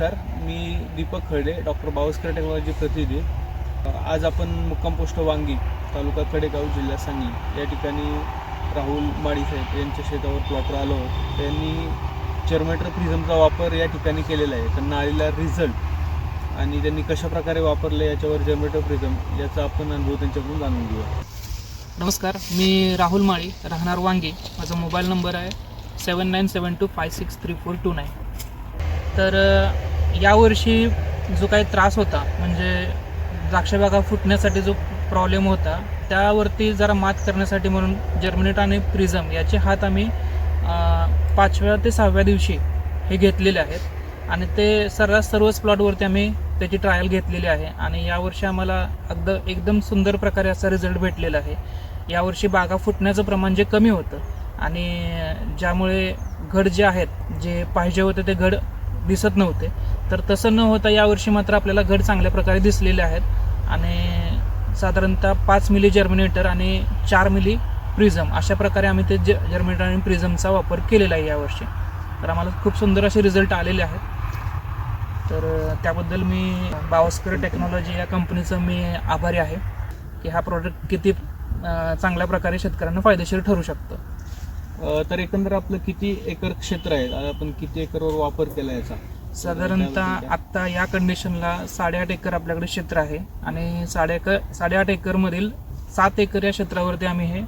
नमस्कार मी दीपक खडे doctor Bawaskar technology प्रतिनिधी. आज आपण मुक्काम पोस्ट वांगी तालुका कडेगाव जिल्हा सांगली या ठिकाणी राहुल माडी साहेब यांच्या शेतावर प्लॉटवर आलो आहोत. त्यांनी जर्मेटर प्रिझमचा वापर या ठिकाणी केलेला आहे. त्यांना आलेला रिझल्ट आणि त्यांनी कशा प्रकारे वापरलं याच्यावर जर्मेटर प्रिझम याचा आपण अनुभव त्यांच्याकडून जाणून घेऊया. नमस्कार मी राहुल माळी राहणार वांगी. माझा मोबाईल नंबर आहे seven nine seven two five six three four two nine तर यावर्षी जो काही त्रास होता म्हणजे द्राक्षबागा फुटण्यासाठी जो प्रॉब्लेम होता त्यावरती जरा मात करण्यासाठी म्हणून जर्मिनेट आणि प्रिझम याचे हात आम्ही पाचव्या ते सहाव्या दिवशी हे घेतलेले आहेत. आणि ते सर्रास सर्वच प्लॉटवरती आम्ही त्याची ट्रायल घेतलेली आहे. आणि यावर्षी आम्हाला अगदी एकदम सुंदर प्रकारे असा रिझल्ट भेटलेला आहे. यावर्षी बागा फुटण्याचं प्रमाण जे कमी होतं आणि ज्यामुळे घड जे आहेत जे पाहिजे होते ते घड दिसत नव्हते तर तसं न होता यावर्षी मात्र आपल्याला घड चांगल्या प्रकारे दिसलेले आहेत. आणि साधारणतः पाच मिली जर्मिनेटर आणि चार मिली प्रिझम अशा प्रकारे आम्ही ते ज जर्मिनेटर आणि प्रिझमचा वापर केलेला आहे यावर्षी तर आम्हाला खूप सुंदर असे रिझल्ट आलेले आहेत. तर त्याबद्दल मी बावस्कर टेक्नॉलॉजी या कंपनीचं मी आभारी आहे की हा प्रॉडक्ट किती चांगल्या प्रकारे शेतकऱ्यांना फायदेशीर ठरू शकतं. तर एकंदर आपलं किती एकर क्षेत्र आहे? आपण किती एकरवर वापर केला याचा? साधारणतः आत्ता या कंडिशनला साडेआठ एकर आपल्याकडे क्षेत्र आहे. आणि साडे एकर साडेआठ एकरमधील सात एकर या क्षेत्रावरती आम्ही हे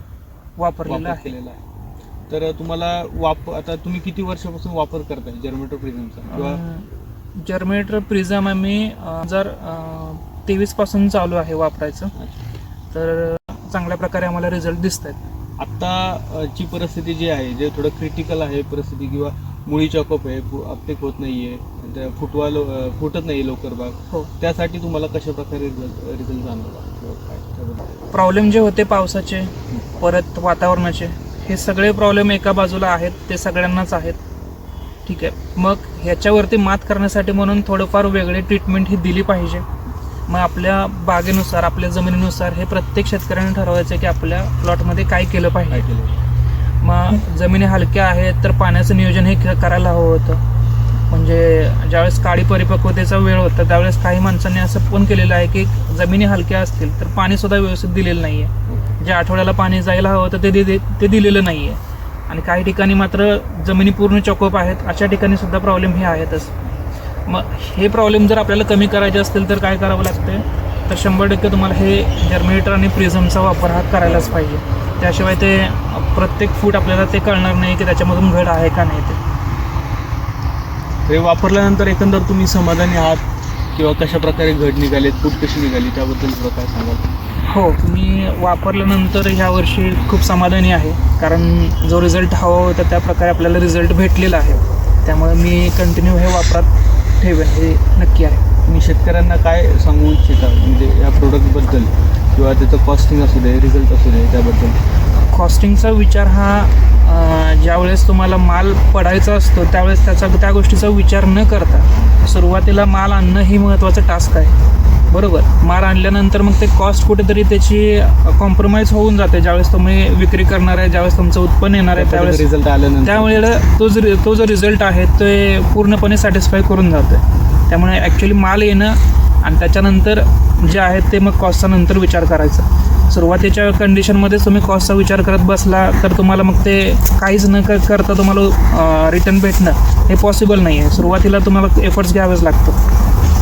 वापरलेलं वापर आहे. केलेला आहे. तर तुम्हाला वाप आता तुम्ही किती वर्षापासून वापर करताय जर्मेटो प्रिझमचा किंवा जर्मिनेटर प्रिझम आम्ही जर तेवीसपासून चालू आहे वापरायचं. तर चांगल्या प्रकारे आम्हाला रिझल्ट दिसत आहेत आता ची परिस्थिती जी आहे जे थोडं क्रिटिकल आहे परिस्थिती किंवा मुळी चॉकअप आहे अपटेक होत नाहीये फुटवा फुटत नाही लवकर बाग. हो. त्यासाठी तुम्हाला कशा प्रकारे रिझल्ट जाणवला? प्रॉब्लेम जे होते पावसाचे परत वातावरणाचे हे सगळे प्रॉब्लेम एका बाजूला आहेत ते सगळ्यांनाच आहेत. ठीक आहे. मग ह्याच्यावरती मात करण्यासाठी म्हणून थोडंफार वेगळे ट्रीटमेंट ही दिली पाहिजे. मग आपल्या बागेनुसार आपल्या जमिनीनुसार हे प्रत्येक शेतकऱ्याने ठरवायचं की आपल्या प्लॉटमध्ये काय केलं पाहिजे. जमिनी हलक्या आहेत तर पाण्याचं नियोजन हे क- करायला हवं होतं. म्हणजे ज्यावेळेस काळी परिपक्वतेचा वेळ होता त्यावेळेस काही माणसांनी असं पण केलेलं आहे की जमिनी हलक्या असतील तर पाणी सुद्धा व्यवस्थित दिलेलं नाही आहे ज्या आठवड्याला पाणी जायला हवं होतं ते दि- ते दिलेलं नाही आहे आणि काही ठिकाणी मात्र जमिनी पूर्ण चॉकअप आहेत अशा ठिकाणी सुद्धा प्रॉब्लेम हे आहेतच. मग हे प्रॉब्लेम जर आपल्याला कमी करायचे असतील तर काय करावं लागते तर शंभर टक्के तुम्हाला हे जर्मिनेटर आणि प्रिझमचा वापर हा करायलाच पाहिजे. त्याशिवाय ते प्रत्येक फूट आपल्याला ते कळणार नाही की त्याच्यामधून घड आहे का नाही ते. हे वापरल्यानंतर एकंदर तुम्ही समाधानी आहात किंवा कशा प्रकारे घड निघालेत फूट कशी निघाली त्याबद्दल थोडं काय सांगाल? हो मी वापरल्यानंतर ह्या वर्षी खूप समाधानी आहे. कारण जो रिझल्ट हवा होता त्या प्रकारे आपल्याला रिझल्ट भेटलेला आहे. त्यामुळे मी कंटिन्यू हे वापरात ठेवेन हे म्हणजे नक्की आहे. मी शेतकऱ्यांना काय सांगू इच्छिता? म्हणजे या प्रोडक्टबद्दल किंवा त्याचं कॉस्टिंग असू दे रिझल्ट असू दे त्याबद्दल? कॉस्टिंगचा विचार हा ज्यावेळेस तुम्हाला माल पडायचा असतो त्यावेळेस त्याचा त्या गोष्टीचा विचार न करता सुरुवातीला माल आणणं ही महत्त्वाचं टास्क आहे. बरोबर? माल आणल्यानंतर मग ते कॉस्ट कुठेतरी त्याची कॉम्प्रोमाइज होऊन जाते. ज्यावेळेस तुम्ही विक्री करणार आहे ज्यावेळेस तुमचं उत्पन्न येणार आहे त्यावेळेस रिझल्ट आल्यानंतर. त्यावेळेला तो जो तो जो रिझल्ट आहे ते पूर्णपणे सॅटिस्फाय करून जातो त्यामुळे ॲक्च्युली माल येणं आणि त्याच्यानंतर जे आहेत ते मग कॉस्टचा नंतर विचार करायचा. सुरुवातीच्या कंडिशनमध्येच तुम्ही कॉस्टचा विचार करत बसला तर तुम्हाला मग ते काहीच न करता तुम्हाला रिटर्न भेटणं हे पॉसिबल नाही आहे सुरुवातीला तुम्हाला एफर्ट्स घ्यावेच लागतं